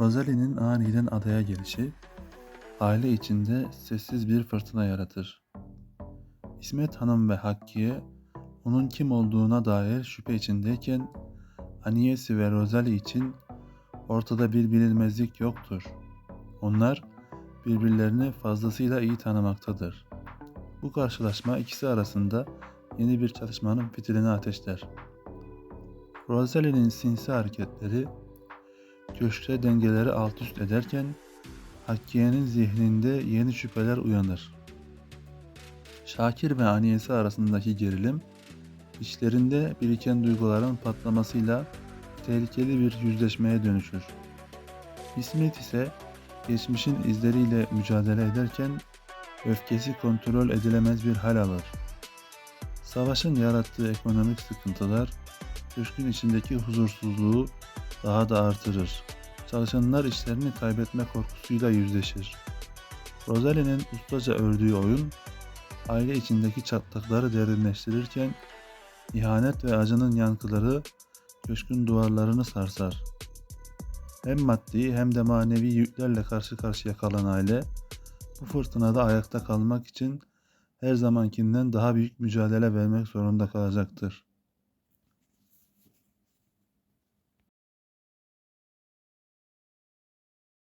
Rosalie'nin aniden adaya gelişi, aile içinde sessiz bir fırtına yaratır. İsmet Hanım ve Hakkiye, onun kim olduğuna dair şüphe içindeyken, Aniyesi ve Rosalie için ortada bir bilinmezlik yoktur. Onlar birbirlerini fazlasıyla iyi tanımaktadır. Bu karşılaşma ikisi arasında yeni bir çatışmanın fitilini ateşler. Rosalie'nin sinsi hareketleri köşkte dengeleri alt üst ederken Hakkiye'nin zihninde yeni şüpheler uyanır. Şakir ve Aniyesi arasındaki gerilim, içlerinde biriken duyguların patlamasıyla tehlikeli bir yüzleşmeye dönüşür. İsmet ise geçmişin izleriyle mücadele ederken öfkesi kontrol edilemez bir hal alır. Savaşın yarattığı ekonomik sıkıntılar köşkün içindeki huzursuzluğu daha da artırır. Çalışanlar işlerini kaybetme korkusuyla yüzleşir. Rosalie'nin ustaca ördüğü oyun, aile içindeki çatlakları derinleştirirken, ihanet ve acının yankıları köşkün duvarlarını sarsar. Hem maddi hem de manevi yüklerle karşı karşıya kalan aile, bu fırtınada ayakta kalmak için her zamankinden daha büyük mücadele vermek zorunda kalacaktır.